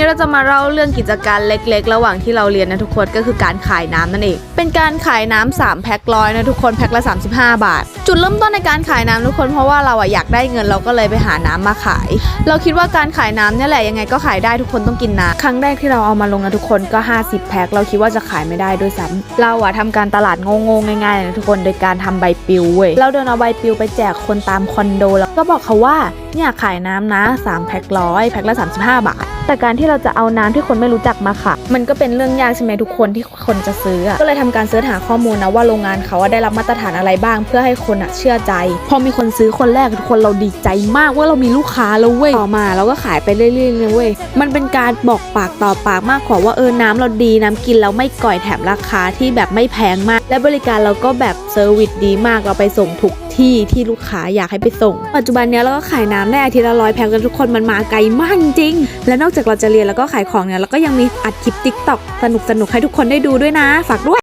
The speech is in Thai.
นี้เราจะมาเล่าเรื่องกิจการเล็กๆ ระหว่างที่เราเรียนนะทุกคนก็คือการขายน้ำนั่นเอง เป็นการขายน้ำ3แพ็คร้อยนะทุกคนแพ็คละ 35 บาท จุดเริ่มต้นในการขายน้ำทุกคนเพราะว่าเราอะอยากได้เงินเราก็เลยไปหาน้ำมาขาย เราคิดว่าการขายน้ำเนี่ยแหละยังไงก็ขายได้ทุกคนต้องกินน้ำครั้งแรกที่เราเอามาลงนะทุกคนก็ 50 แพ็คเราคิดว่าจะขายไม่ได้ด้วยซ้ำเราอะทำการตลาดโง่ๆง่ายๆนะทุกคนโดยการทำใบปลิวเว้ยเราเดินเอาใบปลิวไปแจกคนตามคอนโดแล้วก็บอกเขาว่าเนี่ยขายน้ำนะ3แพ็คร้อยแพ็คละ 35 บาท แต่การที่เราจะเอาน้ำที่คนไม่รู้จักมาขายมันก็เป็นเรื่องยากใช่ไหมทุกคนที่คนจะซื้ออะก็เลยทำการเสิร์ชหาข้อมูลนะว่าโรงงานเขาได้รับมาตรฐานอะไรบ้าง เพื่อให้คนอะเชื่อใจ พอมีคนซื้อคนแรกทุกคนเราดีใจมากว่าเรามีลูกค้าแล้วเว้ยต่อมาเราก็ขายไปเรื่อยๆเลยเว้ยมันเป็นการบอกปากต่อปากมากกว่าว่าเออน้ำเราดีน้ำกินแล้วไม่ก่อยแถมราคาที่แบบไม่แพงมาก และบริการเราก็แบบเซอร์วิสดีมากเราไปส่งทุกที่ที่ลูกค้าอยากให้ไปส่ง ปัจจุบันเนี้ยเราก็ขายน้ำได้อาทิตย์ละร้อยแพ็คกันทุกคนมันมาไกลมากจริง และนอกจากเราจะเรียนแล้วก็ขายของเนี่ยเราก็ยังมีอัดคลิปติ๊กต็อกสนุกๆให้ทุกคนได้ดูด้วยนะ ฝากด้วย